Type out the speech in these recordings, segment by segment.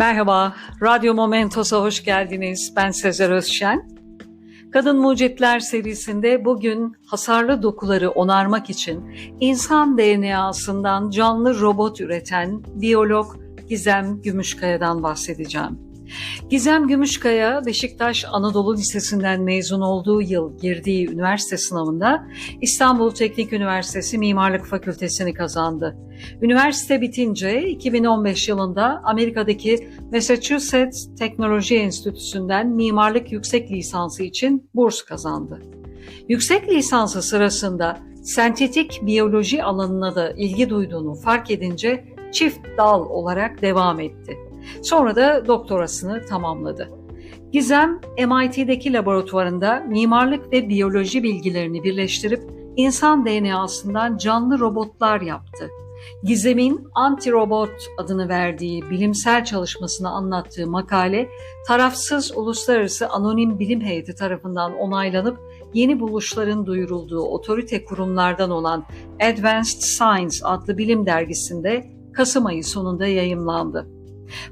Merhaba, Radyo Momentos'a hoş geldiniz. Ben Sezer Özşen. Kadın Mucitler serisinde bugün hasarlı dokuları onarmak için insan DNA'sından canlı robot üreten biyolog Gizem Gümüşkaya'dan bahsedeceğim. Gizem Gümüşkaya, Beşiktaş Anadolu Lisesi'nden mezun olduğu yıl girdiği üniversite sınavında İstanbul Teknik Üniversitesi Mimarlık Fakültesini kazandı. Üniversite bitince 2015 yılında Amerika'daki Massachusetts Teknoloji Enstitüsü'nden mimarlık yüksek lisansı için burs kazandı. Yüksek lisansı sırasında sentetik biyoloji alanına da ilgi duyduğunu fark edince çift dal olarak devam etti. Sonra da doktorasını tamamladı. Gizem, MIT'deki laboratuvarında mimarlık ve biyoloji bilgilerini birleştirip insan DNA'sından canlı robotlar yaptı. Gizem'in Anti-Robot adını verdiği bilimsel çalışmasını anlattığı makale, tarafsız uluslararası anonim bilim heyeti tarafından onaylanıp yeni buluşların duyurulduğu otorite kurumlardan olan Advanced Science adlı bilim dergisinde Kasım ayı sonunda yayımlandı.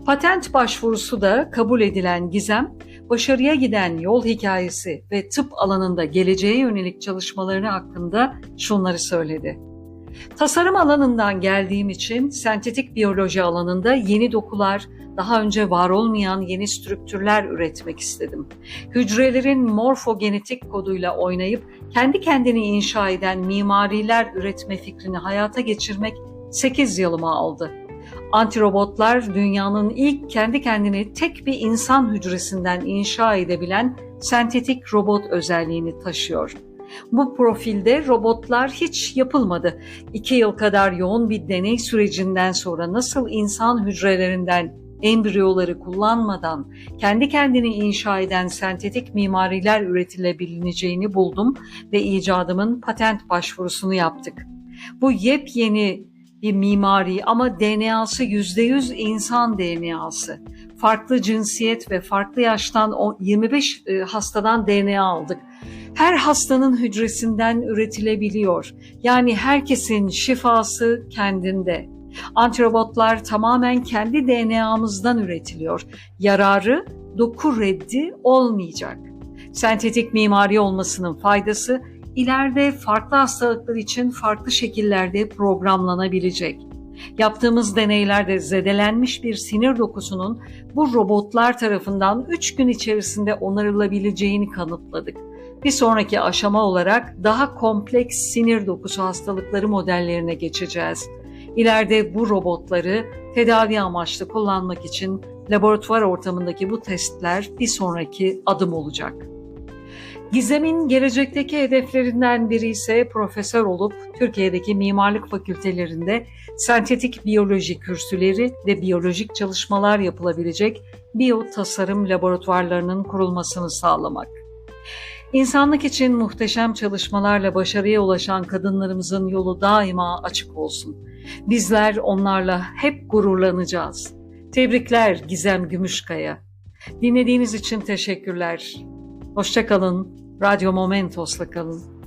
Patent başvurusu da kabul edilen Gizem, başarıya giden yol hikayesi ve tıp alanında geleceğe yönelik çalışmalarını hakkında şunları söyledi. Tasarım alanından geldiğim için sentetik biyoloji alanında yeni dokular, daha önce var olmayan yeni strüktürler üretmek istedim. Hücrelerin morfogenetik koduyla oynayıp kendi kendini inşa eden mimariler üretme fikrini hayata geçirmek 8 yılımı aldı. Antirobotlar dünyanın ilk kendi kendini tek bir insan hücresinden inşa edebilen sentetik robot özelliğini taşıyor. Bu profilde robotlar hiç yapılmadı. İki yıl kadar yoğun bir deney sürecinden sonra nasıl insan hücrelerinden embriyoları kullanmadan kendi kendini inşa eden sentetik mimariler üretilebileceğini buldum ve icadımın patent başvurusunu yaptık. Bu yepyeni bir mimari ama DNA'sı %100 insan DNA'sı. Farklı cinsiyet ve farklı yaştan 25 e, hastadan DNA aldık. Her hastanın hücresinden üretilebiliyor. Yani herkesin şifası kendinde. Antirobotlar tamamen kendi DNA'mızdan üretiliyor. Yararı doku reddi olmayacak. Sentetik mimari olmasının faydası ileride farklı hastalıklar için farklı şekillerde programlanabilecek. Yaptığımız deneylerde zedelenmiş bir sinir dokusunun bu robotlar tarafından 3 gün içerisinde onarılabileceğini kanıtladık. Bir sonraki aşama olarak daha kompleks sinir dokusu hastalıkları modellerine geçeceğiz. İleride bu robotları tedavi amaçlı kullanmak için laboratuvar ortamındaki bu testler bir sonraki adım olacak. Gizem'in gelecekteki hedeflerinden biri ise profesör olup Türkiye'deki mimarlık fakültelerinde sentetik biyoloji kürsüleri ve biyolojik çalışmalar yapılabilecek biyo tasarım laboratuvarlarının kurulmasını sağlamak. İnsanlık için muhteşem çalışmalarla başarıya ulaşan kadınlarımızın yolu daima açık olsun. Bizler onlarla hep gururlanacağız. Tebrikler Gizem Gümüşkaya. Dinlediğiniz için teşekkürler. Hoşçakalın. Radyo Momentos'la kalın.